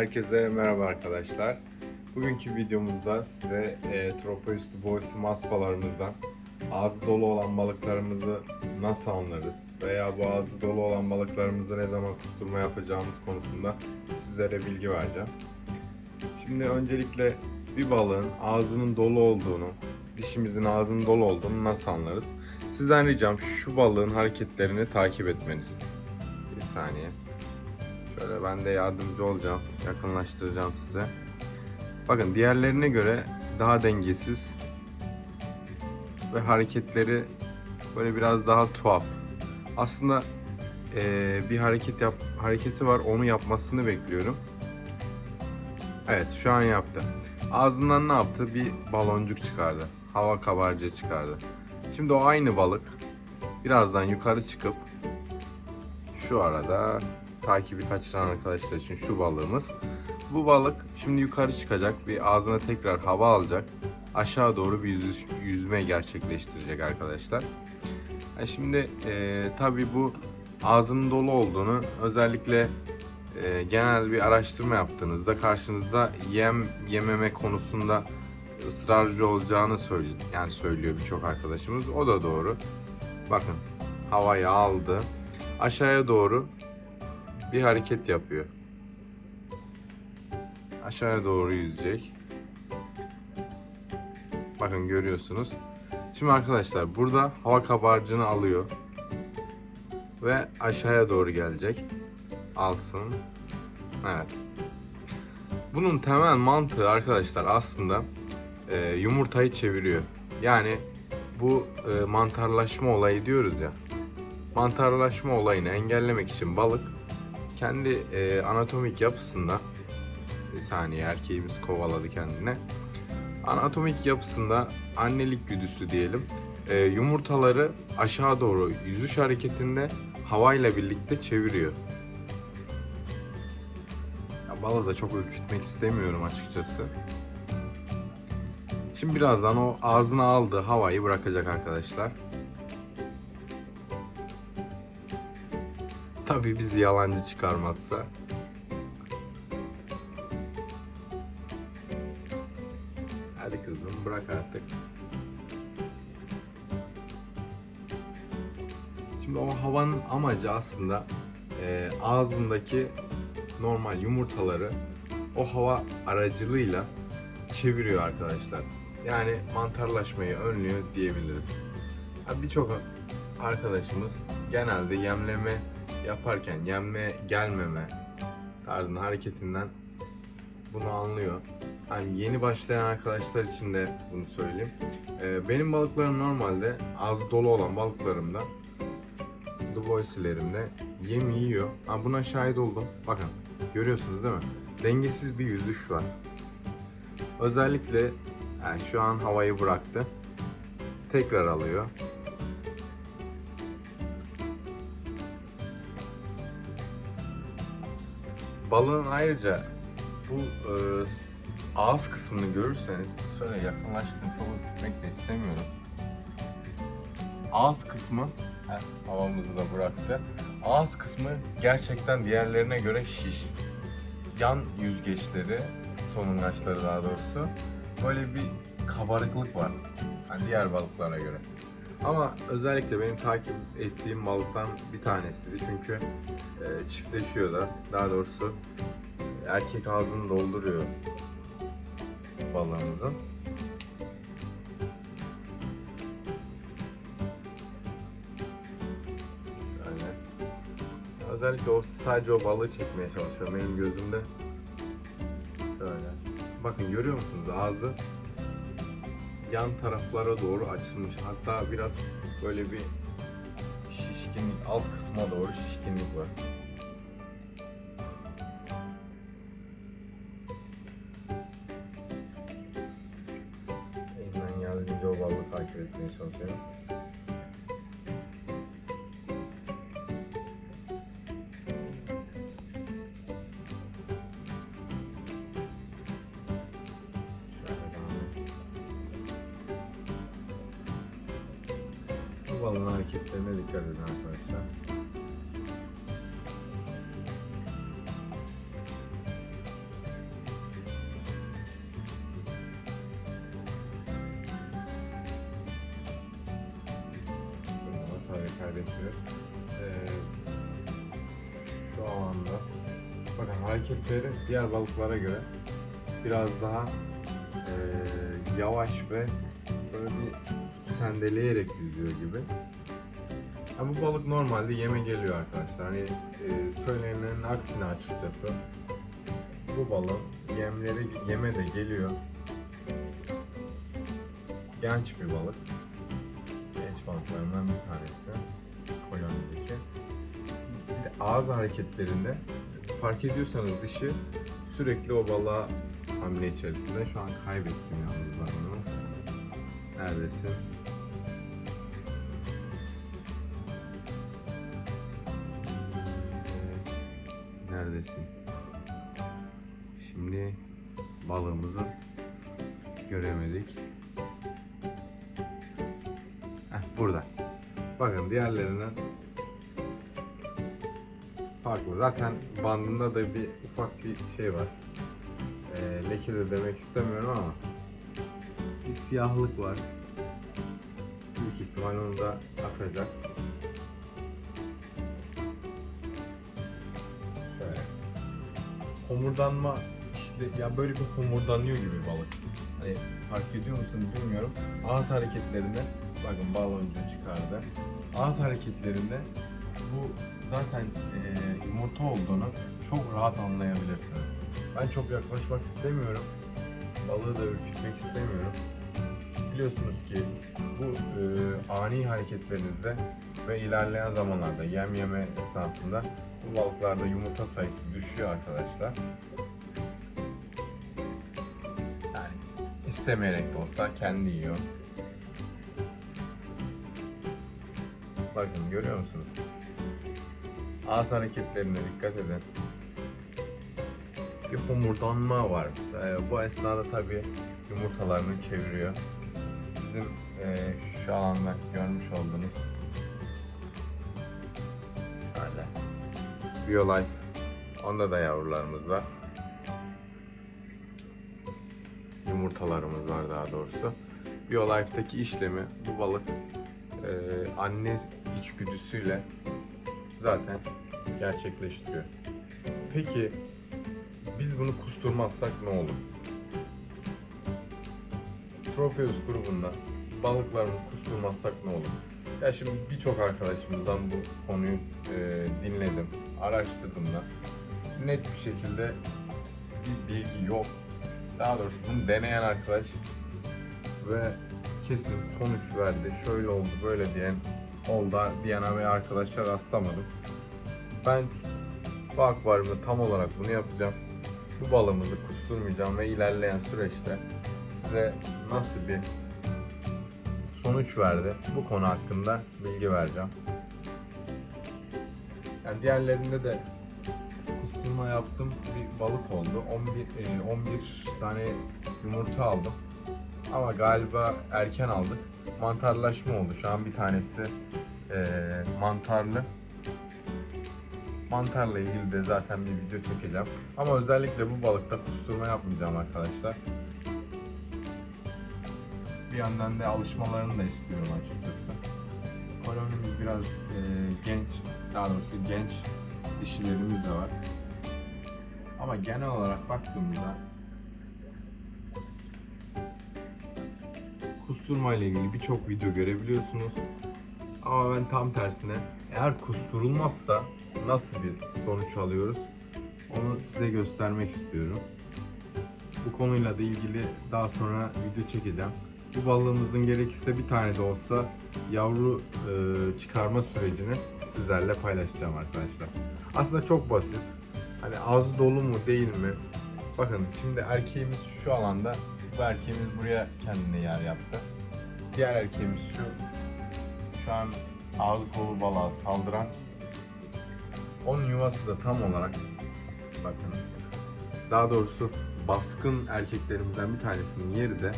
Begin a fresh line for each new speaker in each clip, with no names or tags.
Herkese merhaba arkadaşlar. Bugünkü videomuzda size e, Tropoüstü boyası maspalarımızdan ağzı dolu olan balıklarımızı nasıl anlarız veya bu ağzı dolu olan balıklarımızı ne zaman kusturma yapacağımız konusunda sizlere bilgi vereceğim. Şimdi öncelikle bir balığın ağzının dolu olduğunu, dişimizin ağzının dolu olduğunu nasıl anlarız? Sizden ricam şu balığın hareketlerini takip etmeniz. Bir saniye. Şöyle ben de yardımcı olacağım. Yakınlaştıracağım size. Bakın diğerlerine göre daha dengesiz ve hareketleri böyle biraz daha tuhaf. Aslında eee, bir hareket yap hareketi var. Onu yapmasını bekliyorum. Evet, şu an yaptı. Ağzından ne yaptı? Bir baloncuk çıkardı. Hava kabarcığı çıkardı. Şimdi o aynı balık birazdan yukarı çıkıp şu arada takibi kaçıran arkadaşlar için şu balığımız. Bu balık şimdi yukarı çıkacak. Bir ağzına tekrar hava alacak. Aşağı doğru bir yüzüş- yüzme gerçekleştirecek arkadaşlar. Ha şimdi e, tabi bu ağzının dolu olduğunu özellikle e, genel bir araştırma yaptığınızda karşınızda yem yememe konusunda ısrarcı olacağını söylüyor. Yani söylüyor birçok arkadaşımız. O da doğru. Bakın havayı aldı. Aşağıya doğru bir hareket yapıyor. Aşağıya doğru yüzecek. Bakın görüyorsunuz. Şimdi arkadaşlar burada hava kabarcığını alıyor. Ve aşağıya doğru gelecek. Alsın. Evet. Bunun temel mantığı arkadaşlar aslında e, yumurtayı çeviriyor. Yani bu e, mantarlaşma olayı diyoruz ya. Mantarlaşma olayını engellemek için balık kendi e, anatomik yapısında bir saniye erkeğimiz kovaladı kendine. Anatomik yapısında annelik güdüsü diyelim. e, yumurtaları aşağı doğru yüzüş hareketinde havayla birlikte çeviriyor. Ya balığı da çok ürkütmek istemiyorum açıkçası. Şimdi birazdan o ağzına aldığı havayı bırakacak arkadaşlar. Tabii bizi yalancı çıkarmazsa. Hadi kızım bırak artık. Şimdi o havanın amacı aslında e, ağzındaki normal yumurtaları o hava aracılığıyla çeviriyor arkadaşlar. Yani mantarlaşmayı önlüyor diyebiliriz. Birçok arkadaşımız genelde yemleme yaparken yemme gelmeme tarzında hareketinden bunu anlıyor. Hani yeni başlayan arkadaşlar için de bunu söyleyeyim. Ee, benim balıklarım normalde ağzı dolu olan balıklarımda Dubois'lerimde yem yiyor. Ha, buna şahit oldum. Bakın görüyorsunuz değil mi? Dengesiz bir yüzüş var. Özellikle yani şu an havayı bıraktı. Tekrar alıyor. Balığın ayrıca bu e, ağız kısmını görürseniz şöyle yakınlaştırıp çok gitmek de istemiyorum. Ağız kısmı heh, havamızı da bıraktı. Ağız kısmı gerçekten diğerlerine göre şiş. Yan yüzgeçleri, solungaçları daha doğrusu böyle bir kabarıklık var. Hani diğer balıklara göre. Ama özellikle benim takip ettiğim balıktan bir tanesiydi çünkü e, çiftleşiyor da daha doğrusu erkek ağzını dolduruyor balığımızın. Şöyle. Özellikle o sadece o balığı çekmeye çalışıyor benim gözümde. Şöyle. Bakın görüyor musunuz ağzı yan taraflara doğru açılmış. Hatta biraz böyle bir şişkinlik, alt kısma doğru şişkinlik var. Elimden geldiğince o balığı takip etmeye çalışıyorum. Kaybettiniz. Ee, şu anda bakın hareketleri diğer balıklara göre biraz daha ee, yavaş ve böyle bir sendeleyerek yüzüyor gibi. Ama bu balık normalde yeme geliyor arkadaşlar. Hani e, söylenenin aksine açıkçası bu balığın yemleri yeme de geliyor. Genç bir balık. Ağız hareketlerinde fark ediyorsanız dişi sürekli o balığa hamle içerisinde. Şu an kaybettim yalnız ben onu. Neredesin? Evet. Neredesin? Şimdi balığımızı göremedik. Heh, burada. Bakın diğerlerinden farklı. Zaten bandında da bir ufak bir şey var. Ee, leke de demek istemiyorum ama bir siyahlık var. Büyük ihtimal onu da atacak. Şöyle. Homurdanma işte ya böyle bir homurdanıyor gibi balık. Hani fark ediyor musunuz bilmiyorum. Ağız hareketlerinde bakın baloncu çıkardı. Ağız hareketlerinde bu zaten e, yumurta olduğunu çok rahat anlayabilirsiniz. Ben çok yaklaşmak istemiyorum. Balığı da ürkütmek istemiyorum. Biliyorsunuz ki bu e, ani hareketlerinizde ve ilerleyen zamanlarda yem yeme esnasında bu balıklarda yumurta sayısı düşüyor arkadaşlar. Yani istemeyerek de olsa kendi yiyor. Bakın görüyor musunuz? Ağız hareketlerine dikkat edin. Bir homurdanma var. Ee, bu esnada tabi yumurtalarını çeviriyor. Bizim e, şu alanda görmüş olduğunuz şöyle Biolife onda da yavrularımız var. Yumurtalarımız var daha doğrusu. Biolife'deki işlemi bu balık e, anne içgüdüsüyle zaten gerçekleştiriyor. Peki biz bunu kusturmazsak ne olur? Tropeus grubunda balıklarını kusturmazsak ne olur? Ya şimdi birçok arkadaşımızdan bu konuyu e, dinledim, araştırdım da net bir şekilde bir bilgi yok. Daha doğrusu bunu deneyen arkadaş ve kesin sonuç verdi, şöyle oldu, böyle diyen oldu diyen bir arkadaşa rastlamadım. Ben bu akvaryumda tam olarak bunu yapacağım. Bu balığımızı kusturmayacağım ve ilerleyen süreçte size nasıl bir sonuç verdi bu konu hakkında bilgi vereceğim. Yani diğerlerinde de kusturma yaptım bir balık oldu. 11 e, 11 tane yumurta aldım. Ama galiba erken aldık. Mantarlaşma oldu. Şu an bir tanesi e, mantarlı. Mantarla ilgili de zaten bir video çekeceğim. Ama özellikle bu balıkta kusturma yapmayacağım arkadaşlar. Bir yandan da alışmalarını da istiyorum açıkçası. Kolonimiz biraz e, genç, daha doğrusu genç dişilerimiz de var. Ama genel olarak baktığımda kusturma ile ilgili birçok video görebiliyorsunuz. Ama ben tam tersine eğer kusturulmazsa nasıl bir sonuç alıyoruz onu size göstermek istiyorum. Bu konuyla da ilgili daha sonra video çekeceğim. Bu balığımızın gerekirse bir tane de olsa yavru e, çıkarma sürecini sizlerle paylaşacağım arkadaşlar. Aslında çok basit. Hani ağzı dolu mu değil mi? Bakın şimdi erkeğimiz şu alanda. Bu erkeğimiz buraya kendine yer yaptı. Diğer erkeğimiz şu. Şu an ağzı dolu balığa saldıran. Onun yuvası da tam olarak bakın daha doğrusu baskın erkeklerimizden bir tanesinin yeri de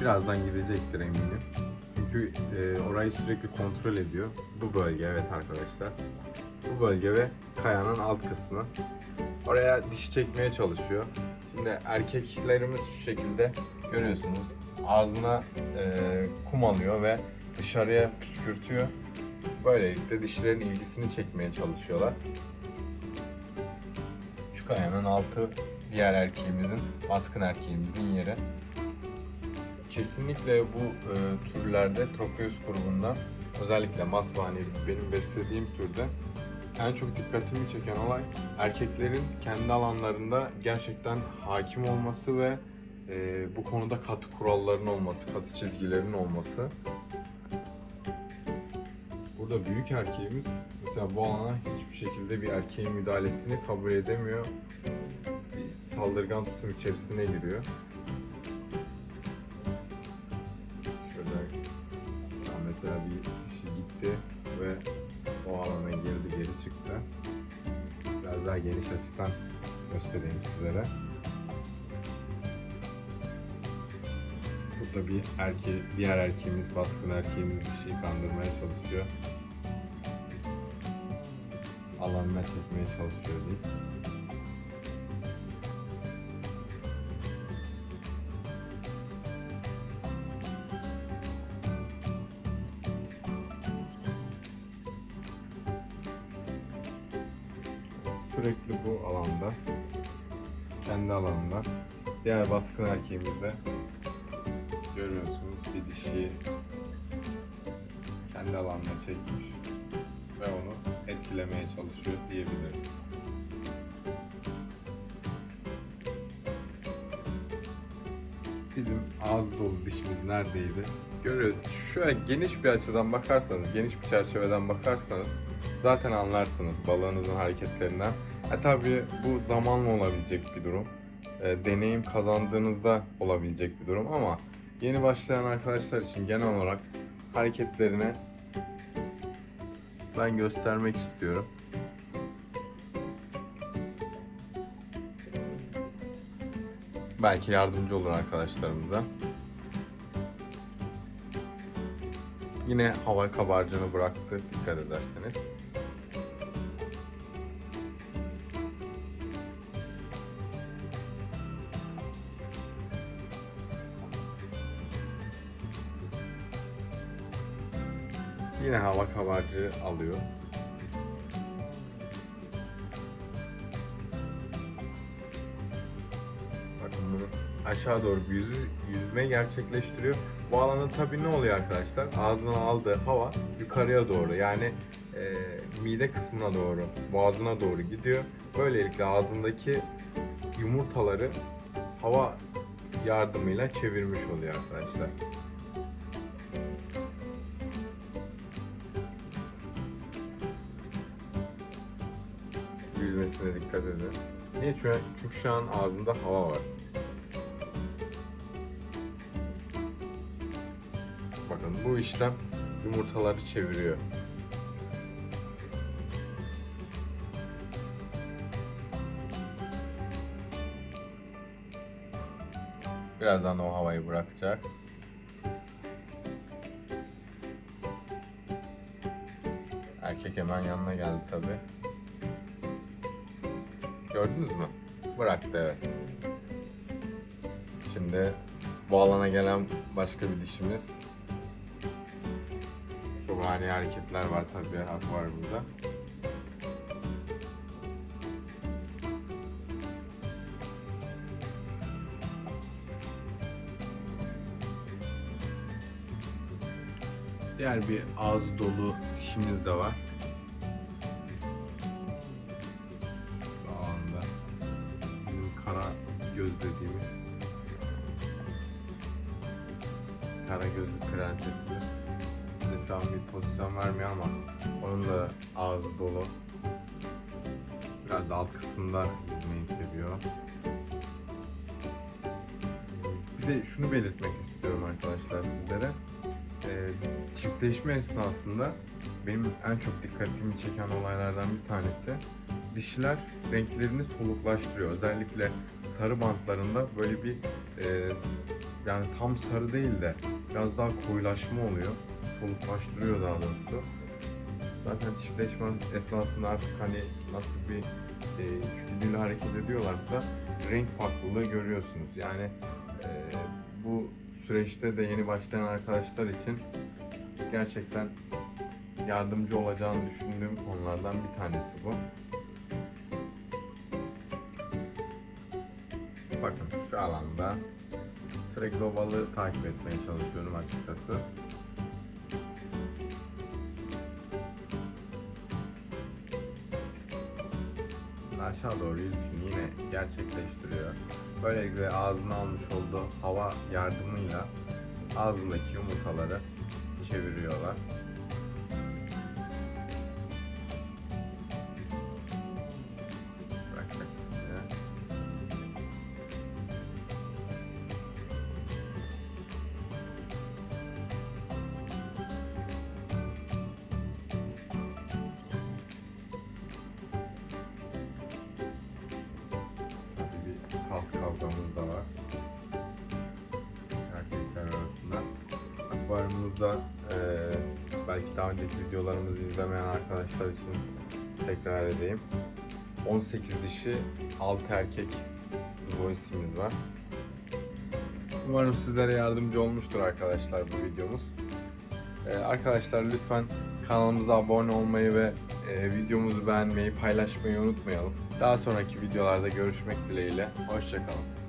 birazdan gidecektir eminim. Çünkü e, orayı sürekli kontrol ediyor. Bu bölge evet arkadaşlar. Bu bölge ve kayanın alt kısmı. Oraya dişi çekmeye çalışıyor. Şimdi erkeklerimiz şu şekilde görüyorsunuz. Ağzına e, kum alıyor ve dışarıya püskürtüyor. Böylelikle dişilerin ilgisini çekmeye çalışıyorlar. Şu kayanın altı diğer erkeğimizin, baskın erkeğimizin yeri. Kesinlikle bu e, türlerde Tropeus grubundan özellikle Masvani benim beslediğim türde en çok dikkatimi çeken olay erkeklerin kendi alanlarında gerçekten hakim olması ve e, bu konuda katı kuralların olması, katı çizgilerin olması. Burada büyük erkeğimiz mesela bu alana hiçbir şekilde bir erkeğin müdahalesini kabul edemiyor. Bir saldırgan tutum içerisine giriyor. Şöyle ya mesela bir kişi gitti ve o alana girdi geri çıktı. Biraz daha geniş açıdan göstereyim sizlere. Burada bir erke diğer erkeğimiz, baskın erkeğimiz dişiyi kandırmaya çalışıyor. Alanına çekmeye çalışıyor diyeyim. Sürekli bu alanda, kendi alanında. Diğer baskın erkeğimizde görüyorsunuz bir dişiyi kendi alanına çekmiş etkilemeye çalışıyor diyebiliriz. Bizim ağız dolu dişimiz neredeydi? Görüyoruz. Şöyle geniş bir açıdan bakarsanız, geniş bir çerçeveden bakarsanız zaten anlarsınız balığınızın hareketlerinden. E tabi bu zamanla olabilecek bir durum. E, deneyim kazandığınızda olabilecek bir durum ama yeni başlayan arkadaşlar için genel olarak hareketlerini ben göstermek istiyorum. Belki yardımcı olur arkadaşlarımıza. Yine hava kabarcığını bıraktı dikkat ederseniz. Yine hava kabarcığı alıyor. Bakın bunu aşağı doğru bir yüzü, yüzme gerçekleştiriyor. Bu alanda tabii ne oluyor arkadaşlar? Ağzına aldığı hava yukarıya doğru yani e, mide kısmına doğru, boğazına doğru gidiyor. Böylelikle ağzındaki yumurtaları hava yardımıyla çevirmiş oluyor arkadaşlar. Yüzmesine dikkat edin. Niye? Çünkü, şu an ağzında hava var. Bakın bu işlem yumurtaları çeviriyor. Birazdan o havayı bırakacak. Erkek hemen yanına geldi tabi. Gördünüz mü? Bıraktı evet. Şimdi bu alana gelen başka bir dişimiz. Çok ani hareketler var tabii akvaryumda. Diğer bir ağız dolu dişimiz de var. Dolu. Biraz alt kısımda yüzmeyi seviyor. Bir de şunu belirtmek istiyorum arkadaşlar sizlere. Ee, çiftleşme esnasında benim en çok dikkatimi çeken olaylardan bir tanesi dişiler renklerini soluklaştırıyor. Özellikle sarı bantlarında böyle bir e, yani tam sarı değil de biraz daha koyulaşma oluyor. Soluklaştırıyor daha doğrusu. Zaten çiftleşme esnasında artık hani nasıl bir e, içgüdüyle hareket ediyorlarsa renk farklılığı görüyorsunuz. Yani e, bu süreçte de yeni başlayan arkadaşlar için gerçekten yardımcı olacağını düşündüğüm konulardan bir tanesi bu. Bakın şu alanda sürekli o balığı takip etmeye çalışıyorum açıkçası. Aşağı doğru yüzüşünü yine gerçekleştiriyor. Böylelikle ağzına almış olduğu hava yardımıyla ağzındaki yumurtaları çeviriyorlar. Akvaryumumuzda eee belki daha önceki videolarımızı izlemeyen arkadaşlar için tekrar edeyim. 18 dişi, 6 erkek voice'imiz var. Umarım sizlere yardımcı olmuştur arkadaşlar bu videomuz. Ee, arkadaşlar lütfen kanalımıza abone olmayı ve e, videomuzu beğenmeyi, paylaşmayı unutmayalım. Daha sonraki videolarda görüşmek dileğiyle. Hoşçakalın.